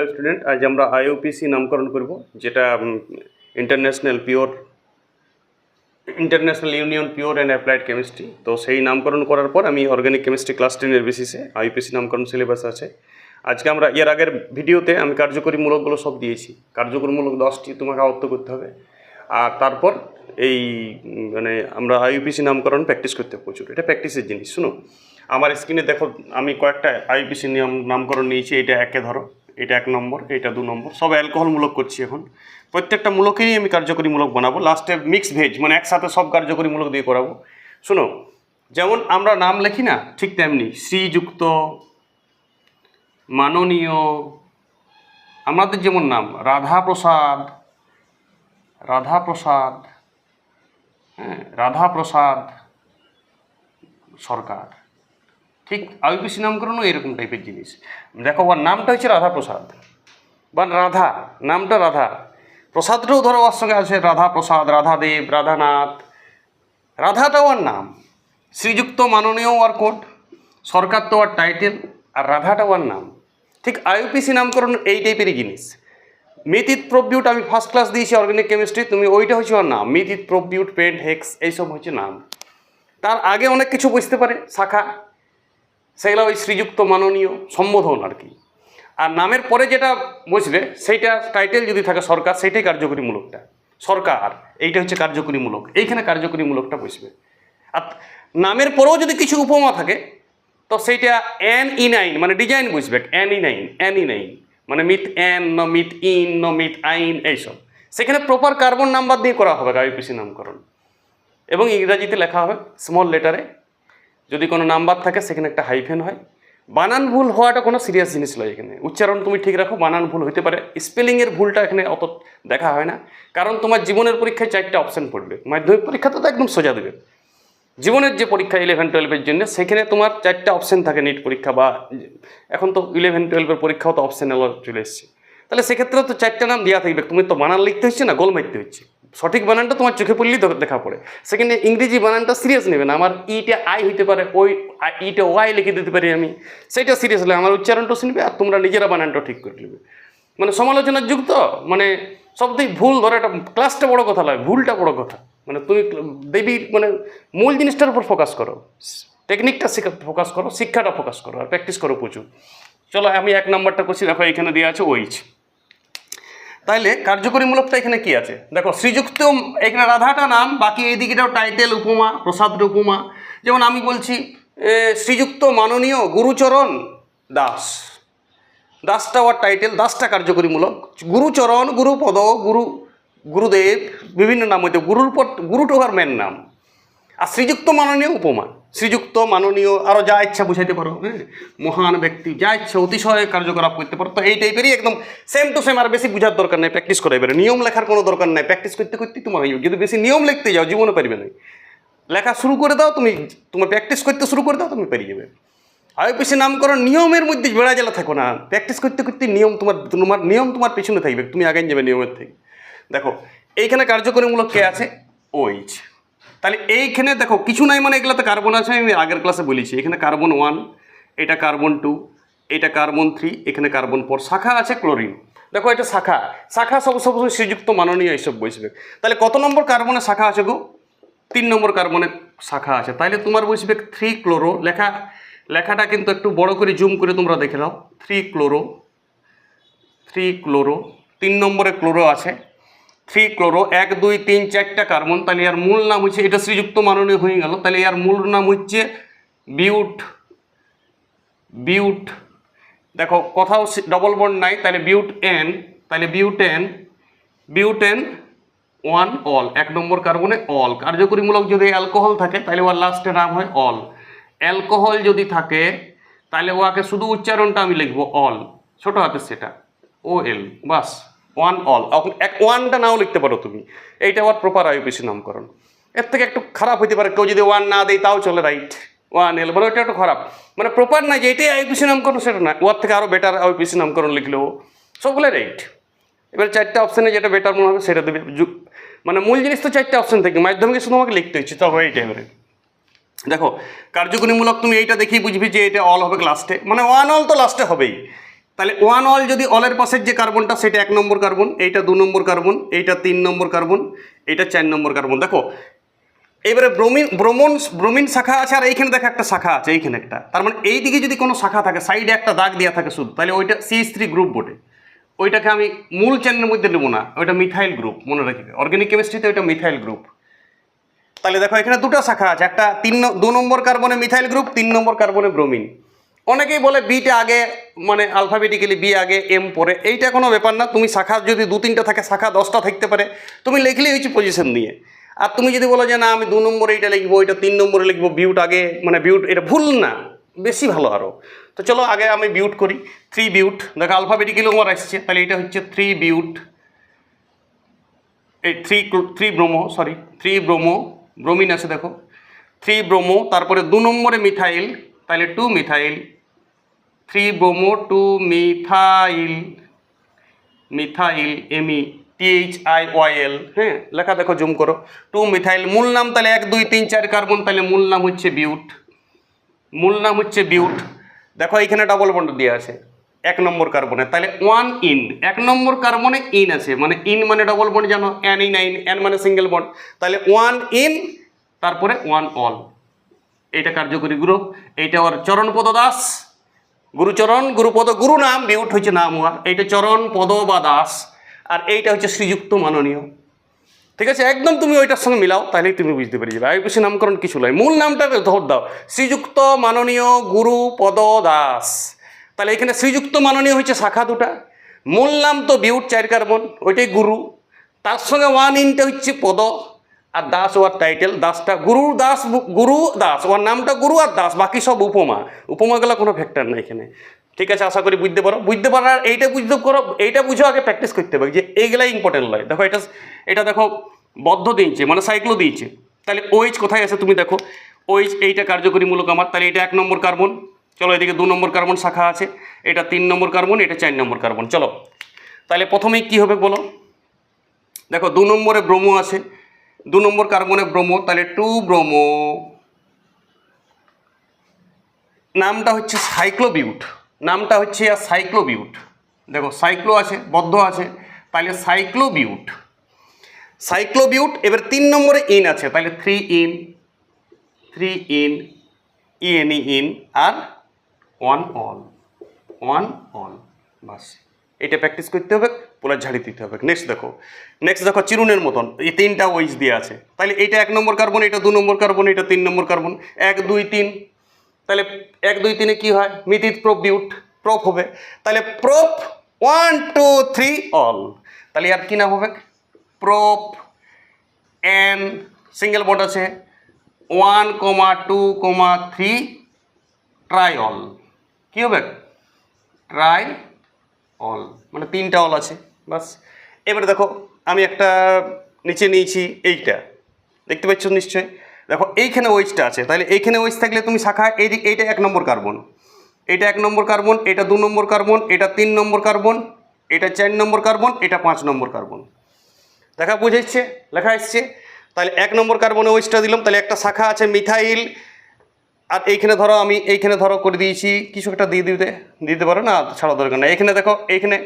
Hello student আজ আমরা আইওপিসি নামকরণ করব, যেটা international pure international union pure and applied chemistry তো সেই নামকরণ করার পর আমি অর্গানিক কেমিস্ট্রি ক্লাস টেনের বেসিসে আইপিসি নামকরণ সিলেবাস আছে। আজকে আমরা, এর আগের ভিডিওতে আমি কার্যকরীমূলকগুলো সব দিয়েছি। কার্যকরীমূলক দশটি তোমাকে আয়ত্ত করতে হবে। আর তারপর এই মানে আমরা আইপিসি নামকরণ প্র্যাকটিস করতে প্রচুর। এটা প্র্যাকটিসের জিনিস, শুনো। আমার স্ক্রিনে দেখো, আমি কয়েকটা আইপিসি নিয়ম, নামকরণ নিয়েছি, এটা একে ধরো। এটা এক নম্বর, এটা দু নম্বর, সব অ্যালকোহলমূলক করছি এখন। প্রত্যেকটা মূলকেরই আমি কার্যকরীমূলক বানাবো লাস্টে মিক্স ভেজ মানে একসাথে সব কার্যকরীমূলক দিয়ে করাবো। শুনো, যেমন আমরা নাম লিখি না, ঠিক তেমনি, শ্রীযুক্ত, মাননীয়, আমাদের যেমন নাম রাধা প্রসাদ রাধা প্রসাদ হ্যাঁ রাধা প্রসাদ সরকার। ঠিক আইপিসি নামকরণও এরকম টাইপের জিনিস। দেখো, ওর নামটা হচ্ছে রাধা প্রসাদ বা রাধা, নামটা রাধা। প্রসাদটাও ধরো ওর সঙ্গে আছে রাধা প্রসাদ রাধাদেব, রাধানাথ। রাধাটাও ওর নাম। শ্রীযুক্ত মাননীয় ওয়ার কোড, সরকার তো ওর টাইটেল আর রাধাটা ওর নাম। ঠিক আইপিসি নামকরণ এই টাইপেরই জিনিস। মিথিত প্রবিউট আমি ফার্স্ট ক্লাস দিয়েছি অর্গানিক কেমিস্ট্রি তুমি ওইটা হচ্ছে ওর নাম। মিথিত প্রবিউট পেন্ট, হেক্স, এইসব হচ্ছে নাম। তার আগে অনেক কিছু বুঝতে পারে, শাখা। সেগুলো ওই শ্রীযুক্ত মাননীয় সম্বোধন আর কি। আর নামের পরে যেটা বসবে সেইটা টাইটেল যদি থাকে সরকার, সেইটাই কার্যকরীমূলকটা। সরকার, এইটা হচ্ছে কার্যকরীমূলক। এইখানে কার্যকরীমূলকটা বসবে। আর নামের পরেও যদি কিছু উপমা থাকে, তো সেইটা এন ই নাইন মানে ডিজাইন বুঝবে N E nine N E nine মানে মিথ এন ন মিথ ইন ন মিথ আইন এইসব। সেখানে প্রপার কার্বন নাম্বার দিয়ে করা হবে আইপিসি নামকরণ। এবং ইংরাজিতে লেখা হবে স্মল লেটারে যদি কোনো নাম্বার থাকে, সেখানে একটা হাইফেন হয়। বানান ভুল হওয়াটা কোনো সিরিয়াস জিনিস নয় এখানে। উচ্চারণ তুমি ঠিক রাখো, বানান ভুল হতে পারে। স্পেলিংয়ের ভুলটা এখানে অত দেখা হয় না। কারণ তোমার জীবনের পরীক্ষায় চারটে অপশন পড়বে। মাধ্যমিক পরীক্ষাতে তো একদম সোজা দেবে। জীবনের যে পরীক্ষা ইলেভেন টুয়েলভের জন্য, সেখানে তোমার চারটা অপশন থাকে নিট পরীক্ষা বা এখন তো ইলেভেন টুয়েলভের পরীক্ষাও তো অপশনাল চলে এসছে। তাহলে সেক্ষেত্রে তো চারটা নাম দেওয়া থাকবে। তুমি তো বানান লিখতে হচ্ছে না, গোল মারতে হচ্ছে। সঠিক বানানটা তোমার চোখে পড়লেই দেখা পড়ে। সেখানে ইংরেজি বানানটা সিরিয়াস নেবে না। আমার ইটা আই হইতে পারে, ওই ইটা ওয়াই লিখে দিতে পারি আমি। সেটা সিরিয়াস হলে আমার উচ্চারণটা শুনবে আর তোমরা নিজেরা বানানটা ঠিক করে নেবে। মানে সমালোচনার যুগ তো মানে সবথেকে ভুল ধরো একটা ক্লাসটা বড় কথা নয়, ভুলটা বড় কথা। মানে তুমি দেবীর মানে মূল জিনিসটার উপর ফোকাস করো। টেকনিকটা শিখা ফোকাস করো, শিক্ষাটা ফোকাস করো, আর প্র্যাকটিস করো প্রচুর। চলো আমি এক নাম্বারটা করছি দেখো এখানে দেওয়া আছে ওইচ তাইলে কার্যকরীমূলকটা এখানে কি আছে? দেখো, শ্রীযুক্ত এখানে রাধাটা নাম, বাকি এই দিকেটাও টাইটেল উপমা প্রসাদ উপমা। যেমন আমি বলছি শ্রীযুক্ত মাননীয় গুরুচরণ দাস। দাসটা ওর টাইটেল দাসটা কার্যকরীমূলক গুরুচরণ, গুরুপদ, গুরু, গুরুদেব, বিভিন্ন নাম হইতে, গুরুর পর গুরুটো আর মেন নাম। আর শ্রীযুক্ত মাননীয় উপমা। শ্রীযুক্ত মাননীয় আরও যা ইচ্ছা বুঝাইতে পারো হ্যাঁ? মহান ব্যক্তি, যা ইচ্ছা অতিশয় কার্যকলাপ করতে পারো। তো এই টাইপেরই একদম সেম টু সেম আর বেশি বুঝার দরকার নেই প্র্যাকটিস করে এবারে নিয়ম লেখার কোনো দরকার নেই। প্র্যাকটিস করতে করতে তোমার হয়ে যদি বেশি নিয়ম লিখতে যাও, জীবনে পারবে না। লেখা শুরু করে দাও, তুমি, তোমার প্র্যাকটিস করতে শুরু করে দাও, তুমি পেরিয়ে যাবে। আইপিসি নামকরণ, নিয়মের মধ্যে বেড়া জেলা থাকো না। প্র্যাকটিস করতে করতে নিয়ম তোমার তোমার, নিয়ম তোমার পেছনে থাকবে। তুমি আগে যাবে নিয়মের থেকে। দেখো, এইখানে কার্যকরীমূলক কে আছে? ওইচ তাহলে এইখানে দেখো, কিছু নাই মানে এগুলোতে কার্বন আছে, আমি আগের ক্লাসে বলেছি। এখানে কার্বন ওয়ান এটা কার্বন টু এটা কার্বন থ্রি এখানে কার্বন ফোর শাখা আছে ক্লোরিন দেখো এটা শাখা। শাখা সব সব শ্রীযুক্ত মাননীয় এইসব বসবে তাহলে কত নম্বর কার্বনের শাখা আছে গো? তিন নম্বর কার্বনের শাখা আছে। তাহলে তোমার বসবে থ্রি ক্লোরো লেখা, লেখাটা কিন্তু একটু বড় করে জুম করে তোমরা দেখে নাও। থ্রি ক্লোরো থ্রি ক্লোরো তিন নম্বরে ক্লোরো আছে। থ্রি ক্লোরো এক, দুই, তিন চারটা কার্বন। তাহলে এর মূল নাম হচ্ছে, এটা শ্রীযুক্ত মাননীয় হয়ে গেল। তাহলে এর মূল নাম হচ্ছে বিউট বিউট, দেখো কোথাও ডবল বন্ড নাই, তাহলে বিউট এন, তাহলে বিউটেন বিউটেন ওয়ান, অল, এক নম্বর কার্বনে অল। কার্যকরীমূলক যদি অ্যালকোহল থাকে, তাহলে ওর লাস্টে নাম হয় অল। অ্যালকোহল যদি থাকে, তাহলে ওয়াকে শুধু উচ্চারণটা আমি লিখব অল, ছোটো হাতে সেটা, ও এল, বাস। ওয়ান অল এক ওয়ানটা নাও লিখতে পারো তুমি। এইটা ওর প্রপার আইপিসি নামকরণ। এর থেকে একটু খারাপ হইতে পারে। কেউ যদি ওয়ান না দেয়, তাও চলে রাইট ওয়ান এল মানে ওটা একটু খারাপ। মানে প্রপার না যে এটাই আইপিসি নামকরণ, সেটা না। ওর থেকে আরও বেটার আইপিসি নামকরণ লিখলেও সবগুলো রাইট এবার চারটে অপশানে যেটা বেটার মনে হবে, সেটা দেবে। মানে মূল জিনিস তো চারটে অপশান থাকে। মাধ্যমিকে শুধু আমাকে লিখতে হচ্ছে তবে এই টাইপের দেখো, কার্যকরীমূলক তুমি এইটা দেখেই বুঝবি যে এটা অল হবে লাস্টে মানে ওয়ান অল তো লাস্টে হবেই। তাহলে ওয়ান অল যদি অলের পাশের যে কার্বনটা, সেটা এক নম্বর কার্বন, এইটা দু নম্বর কার্বন, এইটা তিন নম্বর কার্বন, এইটা চার নম্বর কার্বন। দেখো, এবারে ব্রোমিন, ব্রোমন, ব্রোমিন শাখা আছে আর এইখানে দেখো একটা শাখা আছে, এইখানে একটা। তার মানে এই দিকে যদি কোনো শাখা থাকে, সাইডে একটা দাগ দেওয়া থাকে শুধু, তাহলে ওইটা সিএস থ্রি গ্রুপ বটে। ওইটাকে আমি মূল চ্যানেলের মধ্যে নেব না, ওইটা মিথাইল গ্রুপ মনে রাখবে অর্গানিক কেমিস্ট্রিতে ওইটা মিথাইল গ্রুপ তাহলে দেখো, এখানে দুটো শাখা আছে, একটা তিন দু নম্বর কার্বনে মিথাইল গ্রুপ তিন নম্বর কার্বনে ব্রোমিন। অনেকেই বলে বিটা আগে মানে আলফাবেটিক্যালি বি আগে এম পরে। এইটা কোনো ব্যাপার না, তুমি শাখা যদি দু তিনটা থাকে, শাখা দশটা থাকতে পারে। তুমি লিখলেই হচ্ছে পজিশন নিয়ে আর তুমি যদি বলো যে না, আমি দু নম্বরে এইটা লিখব এটা তিন নম্বরে লিখব বিউট আগে মানে বিউট এটা ভুল না। বেশি ভালো আরও তো চলো আগে আমি বিউট করি। থ্রি বিউট দেখো আলফাবেটিক্যালি আমার আসছে তাহলে এটা হচ্ছে থ্রি বিউট এই three three bromo sorry three bromo bromine আছে দেখো। থ্রি ব্রোমো তারপরে দু নম্বরে মিথাইল তাহলে two methyl three bromo two methyl methyl M E T H I Y L হ্যাঁ লেখা দেখো জুম করো। টু মিথাইল, মূল নাম তাহলে এক, দুই, তিন, চার, কার্বন, তাহলে মূল নাম হচ্ছে বিউট। মূল নাম হচ্ছে বিউট। দেখো, এইখানে ডাবল বন্ড দেওয়া আছে, এক নম্বর কার্বনে। তাহলে ওয়ান ইন এক নম্বর কার্বনে ইন আছে মানে ইন মানে ডবল বন্ড জানো এন ইন আইন এন মানে সিঙ্গেল বন্ড তাহলে ওয়ান ইন তারপরে ওয়ান অল এইটা কার্যকরী গ্রুপ এইটা ওর চরণপদ দাস। গুরুচরণ গুরুপদ গুরু নাম বিউট হচ্ছে নাম ওয়ার এইটা চরণ পদ বা দাস আর এইটা হচ্ছে শ্রীযুক্ত মাননীয় ঠিক আছে একদম তুমি ওইটার সঙ্গে মিলাও তাহলেই তুমি বুঝতে পেরে যাবে আইপিসি নামকরণ কিছু নয় মূল নামটা ধর দাও শ্রীযুক্ত মাননীয় গুরু পদ দাস তাহলে এখানে শ্রীযুক্ত মাননীয় হচ্ছে শাখা দুটা মূল নাম তো বিউট চার কার্বন ওইটাই গুরু তার সঙ্গে ওয়ান ইনটা হচ্ছে পদ আর দাস ওয়ার টাইটেল দাসটা গুরু দাস গুরু দাস, ওর নামটা গুরু আর দাস, বাকি সব উপমা। উপমাগুলো কোনো ফ্যাক্টর নাই এখানে। ঠিক আছে, আশা করি বুঝতে পারো। বুঝতে পারার এইটা বুঝতে করো, এইটা বুঝো আগে প্র্যাকটিস করতে হবে, যে এইগুলাই ইম্পর্টেন্ট নয় দেখো, এটা এটা দেখো, বদ্ধ দিয়েছে মানে সাইক্লো দিয়েছে। তাহলে ওইচ কোথায় আছে তুমি দেখো। ওইচ এইটা কার্যকরীমূলক আমার, তাহলে এটা এক নম্বর কার্বন চলো এদিকে দু নম্বর কার্বন শাখা আছে। এটা তিন নম্বর কার্বন এটা চার নম্বর কার্বন চলো। তাহলে প্রথমেই কী হবে বলো? দেখো, দু নম্বরে ব্রোমো আছে। দু নম্বর কার্বনে ব্রোমো তাহলে টু ব্রোমো নামটা হচ্ছে সাইক্লোবিউট। নামটা হচ্ছে সাইক্লোবিউট। দেখো, সাইক্লো আছে, বদ্ধ আছে, তাহলে সাইক্লোবিউট। সাইক্লোবিউট, এবার তিন নম্বরে ইন আছে, তাহলে three ene three ene E N E ene আর ওয়ান অল ওয়ান অল বাস, এটা প্র্যাকটিস করতে হবে, পুরো ঝাড়ি দিতে হবে। নেক্সট দেখো নেক্সট দেখো চিরুনের মতন, এই তিনটা ওইজ দিয়ে আছে। তাহলে এটা এক নম্বর কার্বন এটা দু নম্বর কার্বন এটা তিন নম্বর কার্বন এক, দুই, তিন। তাহলে এক, দুই, তিনে কি হয়? মিতিত প্রোপ বিউট প্রোপ হবে। তাহলে prop one two three ol তাহলে আর কি নাম হবে? প্রোপ এন সিঙ্গেল বন্ড আছে। One comma two comma three tri ol কী হবে? ট্রাই অল মানে তিনটা অল আছে। বাস। এবারে দেখো আমি একটা নিচে নিয়েছি এইটা। দেখতে পাচ্ছ নিশ্চয়ই? দেখো, এইখানে ওয়েজটা আছে। তাহলে এইখানে ওয়েজ থাকলে তুমি শাখা এই এইটা এক নম্বর কার্বন এটা এক নম্বর কার্বন এটা দু নম্বর কার্বন এটা তিন নম্বর কার্বন এটা চার নম্বর কার্বন এটা পাঁচ নম্বর কার্বন দেখা, বুঝেছে? লেখা এসছে। তাহলে এক নম্বর কার্বনে ওয়েজটা দিলাম। তাহলে একটা শাখা আছে মিথাইল আর এইখানে ধরো আমি এইখানে ধরো করে দিয়েছি। কিছু একটা দিয়ে দিতে দিতে পারো না? ছাড়া দরকার না এখানে দেখো, এইখানে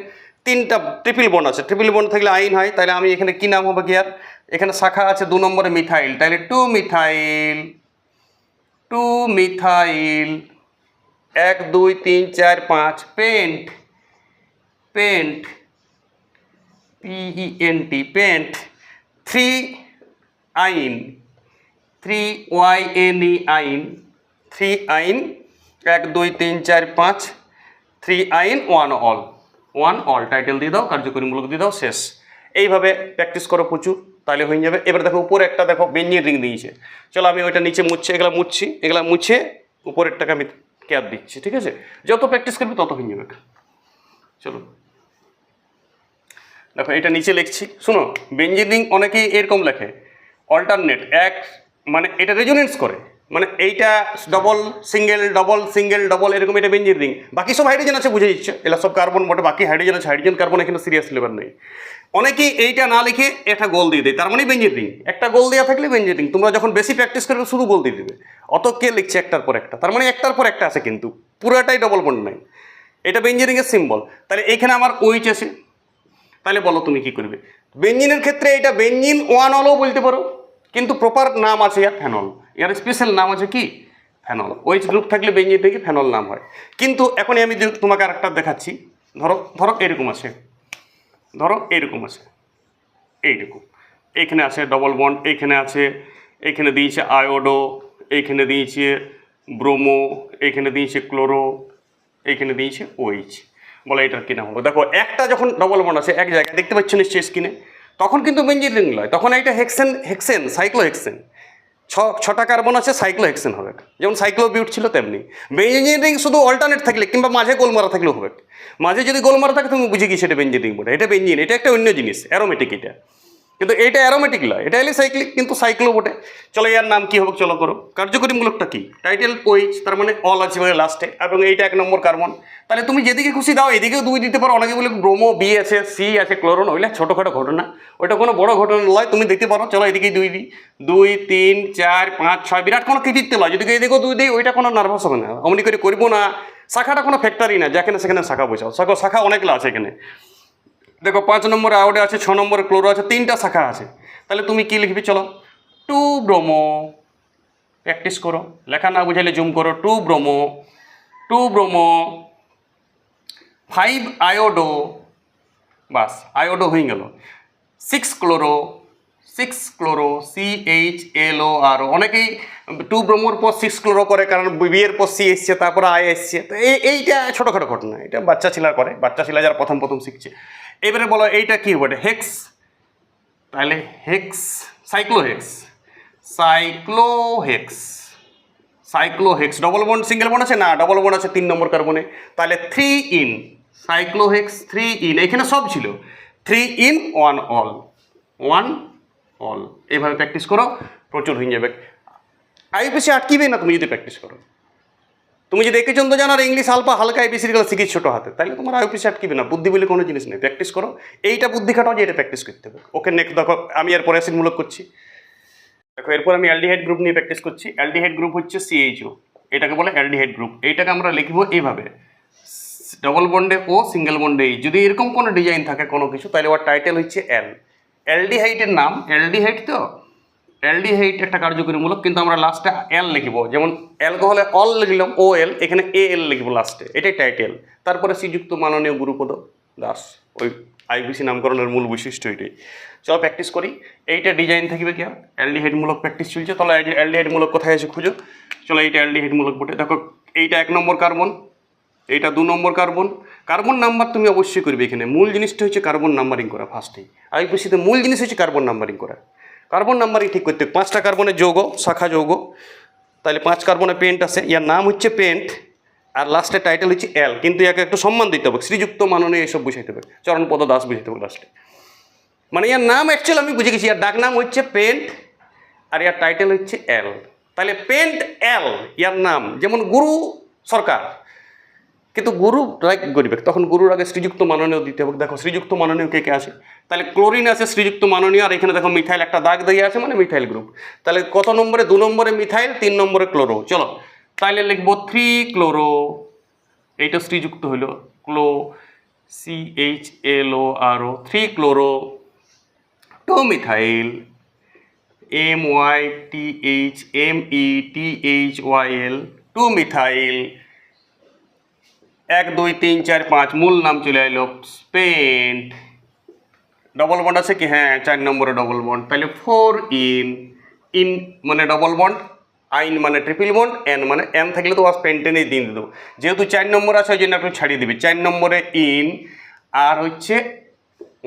তিনটা ট্রিপল বন্ড আছে। ট্রিপল বন্ড থাকলে আইন হয়, তাহলে আমি এখানে কি নাম হবে আর এখানে শাখা আছে দু নম্বরে মিথাইল, তাহলে টু মিথাইল টু মিথাইল, এক, দুই, তিন, চার, পাঁচ pent pent P E N T pent three yne three Y N E yne three yne, এক, দুই, তিন, চার, পাঁচ three yne one ol one ol title দিয়ে দাও, কার্যকরীমূলক দিয়ে দাও, শেষ। এইভাবে প্র্যাকটিস করো প্রচুর, তাহলে হয়ে যাবে। এবার দেখো উপরে একটা দেখো বেঞ্জির রিং দিয়েছে। চলো আমি ওইটা নিচে মুছছে এগুলো মুছছি এগুলো মুছে উপরের উপরেরটাকে আমি ক্যাপ দিচ্ছি, ঠিক আছে? যত প্র্যাকটিস করবে তত হয়ে যাবে। চলো। দেখো এটা নিচে লিখছি। শোনো বেঞ্জিন রিং অনেকেই এরকম লেখে। অল্টারনেট এক মানে এটা রেজোনেন্স করে। মানে এইটা double single double single double এরকম এটা বেঞ্জিন রিং বাকি সব হাইড্রোজেন আছে, বুঝে দিচ্ছে এগুলো সব কার্বন বটে বাকি হাইড্রোজেন আছে। হাইড্রোজেন কার্বন এখানে সিরিয়াস লেভেল নেই। অনেকেই এইটা না লিখে একটা গোল দিয়ে দেয়। তার মানে বেঞ্জিন রিং একটা গোল দেওয়া থাকলে বেঞ্জিন রিং তোমরা যখন বেশি প্র্যাকটিস করবে, শুধু গোল দিয়ে দেবে। অত কে লিখছে একটার পর একটা? তার মানে একটার পর একটা আছে কিন্তু। পুরোটাই ডবল বন্ড নাই। এটা বেঞ্জিনিংয়ের সিম্বল তাহলে এইখানে আমার ওইচ আছে। তাহলে বলো তুমি কি করবে? বেঞ্জিনের ক্ষেত্রে এটা বেঞ্জিন ওয়ান অলও বলতে পারো। কিন্তু প্রপার নাম আছে ইয়ার ফেনল ইয়ার স্পেশাল নাম আছে কি? ফেনল ওইচ গ্রুপ থাকলে বেঞ্জিন থেকে ফেনল নাম হয়। কিন্তু এখনই আমি তোমাকে আরেকটা দেখাচ্ছি, ধরো ধরো এরকম আছে। ধরো এরকম আছে। এইরকম। এইখানে আছে ডবল বন্ড এইখানে আছে, এইখানে দিয়েছে আয়োডো এইখানে দিয়েছে ব্রোমো এইখানে দিয়েছে ক্লোরো এইখানে দিয়েছে ওইচ বলে এটার কী নাম হবে? দেখো, একটা যখন ডবল বন্ড আছে, এক জায়গায়, দেখতে পাচ্ছ নিশ্চয়ই স্কিনে তখন কিন্তু বেঞ্জিন রিং নয় তখন এটা হেক্সেন হেক্সেন সাইক্লো হেক্সেন ছ ছটা কার্বন আছে সাইক্লো হেক্সেন হবে। যেমন সাইক্লো বিউট ছিল তেমনি। বেঞ্জিনিয়ারিং শুধু অল্টারনেট থাকলে, কিংবা মাঝে গোল মারা থাকলেও হবে। মাঝে যদি গোল মারা থাকে, তুমি বুঝে গিয়েছো এটা বেঞ্জিনিয়ারিং বলে এটা বেঞ্জিন এটা একটা অন্য জিনিস অ্যারোমেটিক এটা। কিন্তু এটা অ্যারোমেটিক লয়। এটা হলে সাইক্লিক কিন্তু সাইক্লো বটে। চলো এর নাম কি হবে চলো করো। কার্যকরীমূলকটা কি? টাইটেল ওইচ তার মানে অল আছে মানে লাস্টে এবং এইটা এক নম্বর কার্বন তাহলে তুমি যেদিকে খুশি দাও, এদিকেও দুই দিতে পারো। অনেকে বলে ব্রোমো বি আছে সি আছে ক্লোরন ওইটা ছোটোখাটো ঘটনা। ওইটা কোনো বড় ঘটনা নয়, তুমি দেখতে পারো। চলো এদিকেই দুই দিই। দুই, তিন, চার, পাঁচ, ছয়, বিরাট কোনো কৃতিত্ব লয়। যদি এদিকেও দুই দিই, ওইটা কোনো নার্ভাস হবে না। অমনি করে করব না। শাখাটা কোনো ফ্যাক্টরি না যেখানে সেখানে শাখা বসাও। শাখা শাখা অনেকগুলো আছে এখানে। দেখো, পাঁচ নম্বরে আউডে আছে, ছ নম্বরে ক্লোরো আছে, তিনটা শাখা আছে। তাহলে তুমি কি লিখবি? চলো। Two bromo. প্র্যাকটিস করো। লেখা না বুঝাইলে জুম করো। Two bromo. Two bromo. Five iodo. বাস, আয়োডো হয়ে গেল। Six chloro. Six chloro C H L O R অনেকেই টু ব্রোমোর পর সিক্স ক্লোরো করে, কারণ বিয়ের পর সি এসছে, তারপরে আই এসছে। তো এইটা ছোটোখাটো ঘটনা। এটা বাচ্চা ছেলেরা করে। বাচ্চা ছেলে যারা প্রথম প্রথম শিখছে। এবারে বলো এইটা কী হবে হেক্স? তাহলে hex, cyclohex. Cyclohex. Cyclohex. Double bond single bond আছে? না ডবল বন্ড আছে তিন নম্বর কার্বনে তাহলে three ene cyclohex three ene এখানে সব ছিল। Three ene one ol one ol এইভাবে প্র্যাকটিস করো, প্রচুর হয়ে যাবে। আইপিসি আটকিবে না তুমি যদি প্র্যাকটিস করো? তুমি যদি একে চন্দ্র জানার ইংলিশ আলপা হালকা এবিসিগুলো শিখিস ছোটো হাতে, তাহলে তোমার আইপিসি আটকিবে না। বুদ্ধি বলে কোনো জিনিস নেই। প্র্যাকটিস করো। এইটা বুদ্ধি খাটাও যে এটা প্র্যাকটিস করতে হবে। ওকে নেক্সট দেখো, আমি এরপর অ্যাসিডমূলক করছি। দেখো, এরপর আমি অ্যালডিহাইড গ্রুপ নিয়ে প্র্যাকটিস করছি। অ্যালডিহাইড গ্রুপ হচ্ছে সিএইচও এটাকে বলে অ্যালডিহাইড গ্রুপ এইটাকে আমরা লিখব এইভাবে ডবল বন্ডে ও সিঙ্গেল বন্ডে এই যদি এরকম কোনো ডিজাইন থাকে কোনো কিছু, তাহলে ওর টাইটেল হচ্ছে এল অ্যালডিহাইডের নাম অ্যালডিহাইড তো? অ্যালডিহাইড একটা কার্যকরীমূলক কিন্তু আমরা লাস্টে এল লিখব। যেমন অ্যালকোহলে অল লিখলাম ও এল এখানে এ এল লিখব লাস্টে এটাই টাইটেল তারপরে শ্রীযুক্ত মাননীয় গুরুপদ দাস, ওই আইবিসি নামকরণের মূল বৈশিষ্ট্য এটাই। চলো প্র্যাকটিস করি। এইটা ডিজাইন থাকবে কি আর? অ্যালডিহাইডমূলক প্র্যাকটিস চলছে। তাহলে অ্যালডিহাইডমূলক কোথায় আছে খুঁজো। চলো এইটা অ্যালডিহাইডমূলক বটে। দেখো, এইটা এক নম্বর কার্বন, এইটা দু নম্বর কার্বন। কার্বন নাম্বার তুমি অবশ্যই করবে এখানে। মূল জিনিসটা হচ্ছে কার্বন নাম্বারিং করা ফার্স্টেই আইপিসিতে মূল জিনিস হচ্ছে কার্বন নাম্বারিং করা। কার্বন নাম্বারই ঠিক করতে। পাঁচটা কার্বনের যৌগ, শাখা যৌগ। তাহলে পাঁচ কার্বনের পেন্ট আছে। ইয়ার নাম হচ্ছে পেন্ট আর লাস্টের টাইটেল হচ্ছে এল কিন্তু ইয়াকে একটু সম্মান দিতে হবে। শ্রীযুক্ত মাননীয় এসব বুঝাইতে হবে। চরণপদ দাস বুঝাইতে হবে লাস্টে মানে ইয়ার নাম অ্যাকচুয়ালি আমি বুঝে গেছি। ইয়ার ডাক নাম হচ্ছে পেন্ট আর ইয়ার টাইটেল হচ্ছে এল তাহলে পেন্ট এল ইয়ার নাম। যেমন গুরু সরকার। কিন্তু গুরু রাগ করবে তখন গুরুর আগে শ্রীযুক্ত মাননীয় দিতে হবে। দেখো, শ্রীযুক্ত মাননীয় কে কে আছে? তাহলে ক্লোরিন আছে, শ্রীযুক্ত মাননীয়, আর এখানে দেখো মিথাইল একটা দাগ দিয়ে আছে মানে মিথাইল গ্রুপ তাহলে কত নম্বরে? দু নম্বরে মিথাইল তিন নম্বরে ক্লোরো চলো, তাহলে লিখব থ্রি ক্লোরো এইটা শ্রীযুক্ত হলো chlo C H L O R O three chloro two methyl M Y T H M E T H Y L two methyl এক, দুই, তিন, চার, পাঁচ, মূল নাম চলে এলো পেন্ট ডবল বন্ড আছে কি? হ্যাঁ চার নম্বরে ডবল বন্ড তাহলে ফোর ইন ইন মানে ডবল বন্ড আইন মানে ট্রিপল বন্ড এন মানে এন থাকলে তো বাস পেন্টেনেই দিন দেবো যেহেতু চার নম্বর আছে, ওই জন্য একটু ছাড়িয়ে দিবি। চার নম্বরে ইন আর হচ্ছে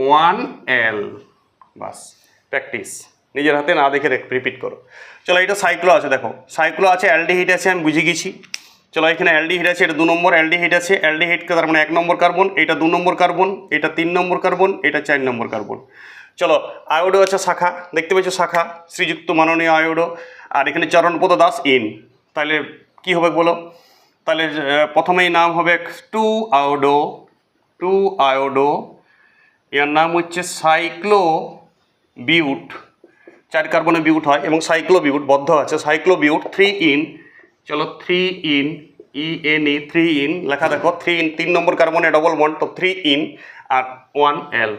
ওয়ান এল বাস প্র্যাকটিস নিজের হাতে না দেখে রিপিট করো। চলো এটা সাইক্লো আছে, দেখো। সাইক্লো আছে অ্যালডিহিট আছে, আমি বুঝে গেছি। চলো এখানে অ্যালডিহিট আছে, এটা দু নম্বর অ্যালডিহিট আছে। অ্যালডিহিটকে তার মানে এক নম্বর কার্বন, এটা দু নম্বর কার্বন, এটা তিন নম্বর কার্বন, এটা চার নম্বর কার্বন। চলো, আয়োডো আছে শাখা, দেখতে পাচ্ছ শাখা, শ্রীযুক্ত মাননীয় আয়োডো। আর এখানে চরণপদ দাস ইন তাহলে কি হবে বলো? তাহলে প্রথমেই নাম হবে টু আয়োডো টু আয়োডো। এর নাম হচ্ছে সাইক্লো বিউট চার কার্বনে বিউট হয় এবং সাইক্লো বিউট বদ্ধ আছে। Cyclo but three ene. চলো three ene E N E three ene লেখা দেখো থ্রি ইন তিন নম্বর কার্বনে ডবল বন্ড তো থ্রি ইন আর ওয়ান এল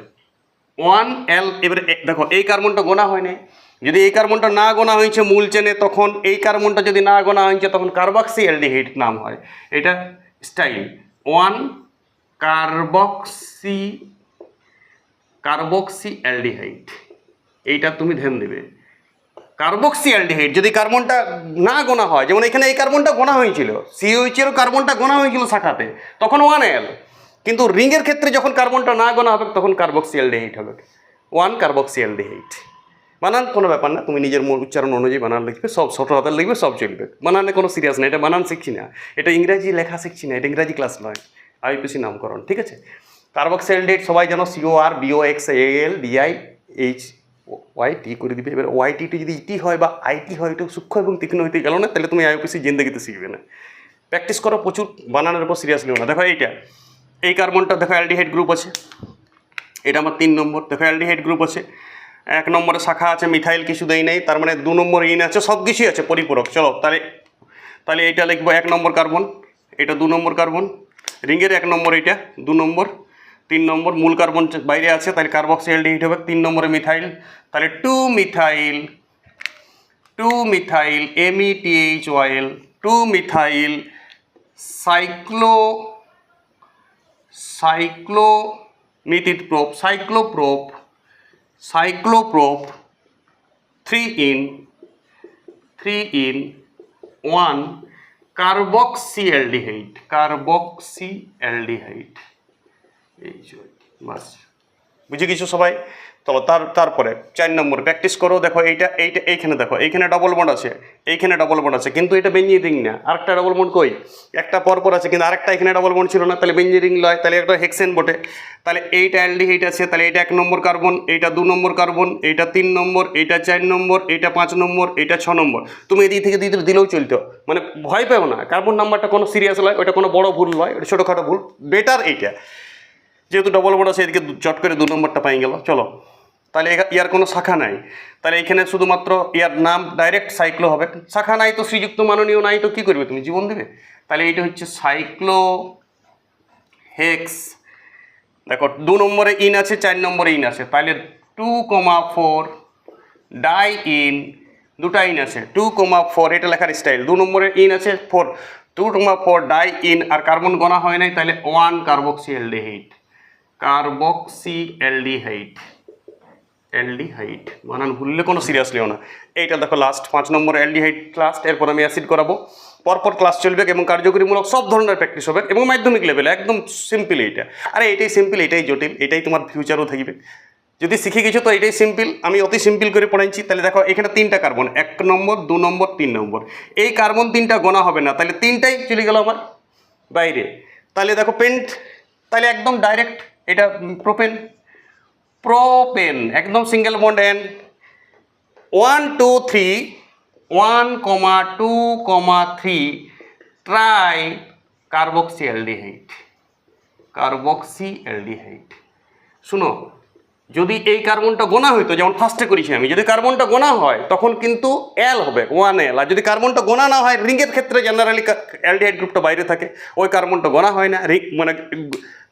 ওয়ান এল এবারে দেখো, এই কার্বনটা গোনা হয়নি। যদি এই কার্বনটা না গোনা হয়েছে মূল চেনে তখন এই কার্বনটা যদি না গোনা হয়েছে, তখন কার্বক্সি অ্যালডিহাইড নাম হয়। এটা style one carboxy carboxy aldehyde এইটা তুমি ধ্যান দেবে। কার্বক্সি অ্যালডিহাইড যদি কার্বনটা না গোনা হয়, যেমন এখানে এই কার্বনটা গোনা হয়েছিল সিওইচেরও কার্বনটা গোনা হয়েছিল শাখাতে, তখন ওয়ান এল কিন্তু রিংয়ের ক্ষেত্রে যখন কার্বনটা না গোনা হবে, তখন কার্বক্সি অ্যালডিহাইড হবে। ওয়ান কার্বক্সি অ্যালডিহাইড বানান, কোনো ব্যাপার না, তুমি নিজের উচ্চারণ অনুযায়ী বানান লিখবে, সব ছোটো হাতের লিখবে, সব চলবে। বানানে কোনো সিরিয়াস না, এটা বানান শিখছি না। এটা ইংরাজি লেখা শিখছি না, এটা ইংরাজি ক্লাস নয়। আইপিসি নামকরণ, ঠিক আছে? কার্বক্সি অ্যালডিহাইড সবাই জানো C O R B O X A L D I H Y T করে দিবে। এবার ওয়াই টি যদি ইটি হয় বা আইটি হয় এটা সূক্ষ্ম এবং তীক্ষ্ণ হইতে গেল না, তাহলে তুমি আইপিসি জিন্দগিতে শিখবে না। প্র্যাকটিস করো প্রচুর, বানানোর উপর সিরিয়াস নিও না। দেখো এইটা। এই কার্বনটা দেখো অ্যালডিহাইড গ্রুপ আছে। এটা আমার তিন নম্বর। দেখো অ্যালডিহাইড গ্রুপ আছে। এক নম্বরে শাখা আছে মিথাইল কিছু দেই নেই। তার মানে দু নম্বর ইন আছে সব কিছুই আছে, পরিপূরক। চলো, তাহলে তাহলে এইটা লিখব এক নম্বর কার্বন এটা দু নম্বর কার্বন রিঙ্গের এক নম্বর এটা দু নম্বর। তিন নম্বর মূল কার্বন বাইরে আছে, তাহলে কার্বক্সি অ্যালডিহাইড হবে তিন নম্বরে মিথাইল তাহলে two methyl two methyl M E T H Y L two methyl cyclo cyclo মিথিত prop cycloprop cycloprop three ene three ene one carboxy aldehyde carboxy aldehyde এই বুঝে গেছো সবাই? চলো তার, তারপরে চার নম্বর প্র্যাকটিস করো, দেখো এইটা এইটা, এইখানে দেখো, এইখানে ডবল বন্ড আছে, এইখানে ডবল বন্ড আছে, কিন্তু এটা বেঞ্জি রিং না। আরেকটা ডবল বন্ড কই? একটা পর পর আছে, কিন্তু আরেকটা এখানে ডবল বন্ড ছিল না, তাহলে বেঞ্জি রিং লয়, তাহলে একটা হেক্সেন বটে। তাহলে এইটা অ্যালডিহাইড আছে, তাহলে এটা এক নম্বর কার্বন এইটা দু নম্বর কার্বন এইটা তিন নম্বর, এইটা চার নম্বর, এইটা পাঁচ নম্বর, এইটা ছ নম্বর। তুমি এদিক থেকে দিতে, দিলেও চলতো। মানে ভয় পেও না কার্বন নাম্বারটা কোনো সিরিয়াস নয় ওটা কোনো বড় ভুল নয় ওটা ছোটোখাটো ভুল বেটার এইটা। যেহেতু ডবল বোর্ড আছে এদিকে চট করে দু নম্বরটা পাই গেল। চলো। তাহলে ইয়ার কোনো শাখা নাই। তাহলে এখানে শুধুমাত্র ইয়ার নাম ডাইরেক্ট সাইক্লো হবে। শাখা নাই তো শ্রীযুক্ত মাননীয় নাই তো কী করবে তুমি? জীবন দেবে? তাহলে এইটা হচ্ছে সাইক্লো হেক্স দেখো, দু নম্বরে ইন আছে, চার নম্বরে ইন আছে। তাহলে two comma four di ene দুটা ইন আছে। টু কমা ফোর এটা লেখার স্টাইল দু নম্বরে ইন আছে four two comma four di ene আর কার্বন গণা হয় নাই, তাহলে one carboxy aldehyde carboxy aldehyde? Aldehyde বানান, ভুললে কোনো সিরিয়াস লিও না। এইটা দেখো লাস্ট পাঁচ নম্বর অ্যালডিহাইড লাস্ট এরপর আমি অ্যাসিড করাবো। পরপর ক্লাস চলবে এবং কার্যকরীমূলক সব ধরনের প্র্যাকটিস হবে এবং মাধ্যমিক লেভেলে একদম সিম্পল এইটা। আরে এটাই সিম্পল এটাই জটিল, এটাই তোমার ফিউচারও থাকবে। যদি শিখে গেছো তো এটাই সিম্পল আমি অতি সিম্পল করে পড়াইছি। তাহলে দেখো, এখানে তিনটা কার্বন এক নম্বর, দু নম্বর, তিন নম্বর। এই কার্বন তিনটা গোনা হবে না, তাহলে তিনটাই চলে গেল আমার বাইরে। তাহলে দেখো পেন্ট তাহলে একদম ডাইরেক্ট এটা প্রোপেন প্রোপেন একদম single bond ane one two three one comma two comma three tri carboxy aldehyde carboxy aldehyde শুনো, যদি এই কার্বনটা গোনা হইতো, যেমন ফার্স্টে করেছি আমি, যদি কার্বনটা গোনা হয়, তখন কিন্তু এল হবে ওয়ান এল আর যদি কার্বনটা গোনা না হয়, রিংয়ের ক্ষেত্রে জেনারেলি অ্যালডিহাইড গ্রুপটা বাইরে থাকে, ওই কার্বনটা গোনা হয় না, রিং মানে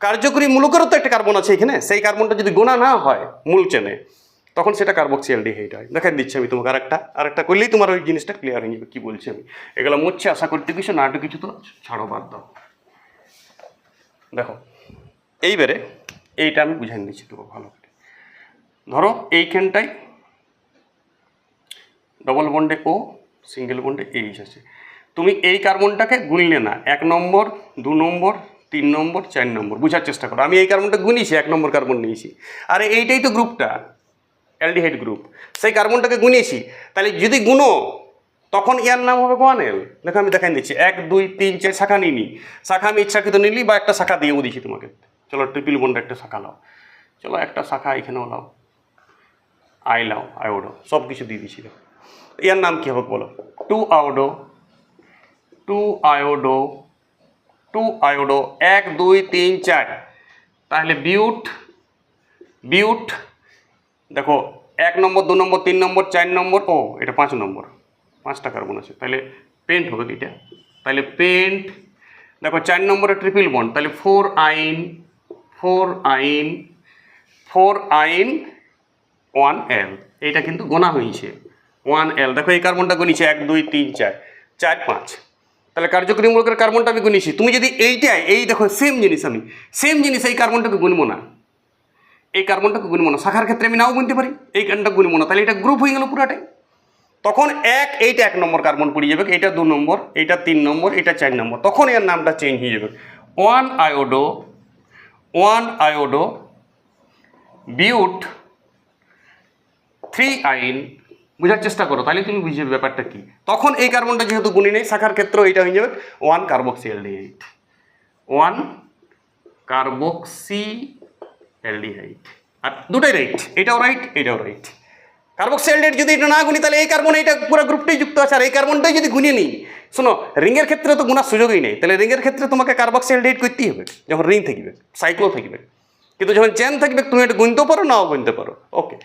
কার্যকরী মূলকেরও তো একটা কার্বন আছে এখানে। সেই কার্বনটা যদি গোনা না হয় মূল চেনে তখন সেটা কার্বক্সি অ্যালডিহাইড হয়। দেখাই দিচ্ছি আমি তোমাকে আরেকটা। আরেকটা করলেই তোমার ওই জিনিসটা ক্লিয়ার হয়ে যাবে। কী বলছি আমি? এগুলো মরছে আশা করতে কিছু, না একটু কিছু তো ছাড়ো, বাদ দাও। দেখো, এইবারে এইটা আমি বুঝাই নিচ্ছি তোমাকে ভালো করে। ধরো এইখানটায় ডবল বন্ডে ও সিঙ্গেল বন্ডে এইচ আছে। তুমি এই কার্বনটাকে গুনলে না, এক নম্বর, দু নম্বর তিন নম্বর, চার নম্বর। বুঝার চেষ্টা করো। আমি এই কার্বনটা গুনিছি এক নম্বর কার্বন নিয়েছি। আরে এইটাই তো গ্রুপটা, অ্যালডিহাইড গ্রুপ। সেই কার্বনটাকে গুনিয়েছি, তাহলে যদি গুনো, তখন ইয়ার নাম হবে কোয়ানেল দেখো আমি দেখাই দিচ্ছি। এক, দুই, তিন, চার, শাখা নিইনি। শাখা আমি ইচ্ছাকৃত নিলি বা একটা শাখা দিয়েও দিছি তোমাকে। চলো ট্রিপল বন্ডে একটা শাখা লাও চলো একটা শাখা এখানেও লাও আই লাও আয়োডো সব কিছু দিয়ে দেখো এর নাম কী হবে বলো? Two iodo two iodo two iodo এক, দুই, তিন, চার। তাহলে বিউট বিউট, দেখো, এক নম্বর, দু নম্বর, তিন নম্বর, চার নম্বর, ও, এটা পাঁচ নম্বর। পাঁচটা কার্বন আছে। তাহলে পেন্ট হবে এটা তাহলে পেন্ট, দেখো, চার নম্বরে ট্রিপল বন্ড। তাহলে four yne four yne four yne, one ol. এইটা কিন্তু গোনা হয়েছে। One ol. দেখো, এই কার্বনটা গুনিছে এক, দুই, তিন, চার। চার, পাঁচ। তাহলে কার্যকরী মূলকের কার্বনটা আমি গুনিছি তুমি যদি এইটাই এই দেখো সেম জিনিস আমি। সেম জিনিস, এই কার্বনটাকে গুনবো না। এই কার্বনটাকে গুনবো না। শাখার ক্ষেত্রে আমি নাও গুনতে পারি। এই কার্বনটা গুনবো না। তাহলে এটা গ্রুপ হয়ে গেল পুরাটাই। তখন এক, এইটা এক নম্বর কার্বন পড়ে যাবে। এইটা দু নম্বর, এইটা তিন নম্বর এটা চার নম্বর। তখন এর নামটা চেঞ্জ হয়ে যাবে। One iodo one iodo but three yne বোঝার চেষ্টা করো, তাহলে তুমি বুঝবে ব্যাপারটা কি। তখন এই কার্বনটা যেহেতু গুণি নেই, শাখার ক্ষেত্রে এইটা হয়ে যাবে one carboxy aldehyde one carboxy aldehyde আর দুটাই রাইট এটাও রাইট এটাও রাইট কার্বক্সাইল্ডেট যদি এটা না গুনি, তাহলে এই কার্বন এটা পুরো গ্রুপটাই যুক্ত আছে। আর এই কার্বনটাই যদি গুনিয়ে নিই, শোনো রিংয়ের ক্ষেত্রে তো গুণার সুযোগই নেই। তাহলে রিংয়ের ক্ষেত্রে তোমাকে কার্বক্সাইল্ডেট করতেই হবে, যখন রিং থাকবে সাইক্লো থাকবে। কিন্তু যখন চেন থাকবে, তুমি এটা গুনতেও পারো, নাও গুনতে পারো। ওকে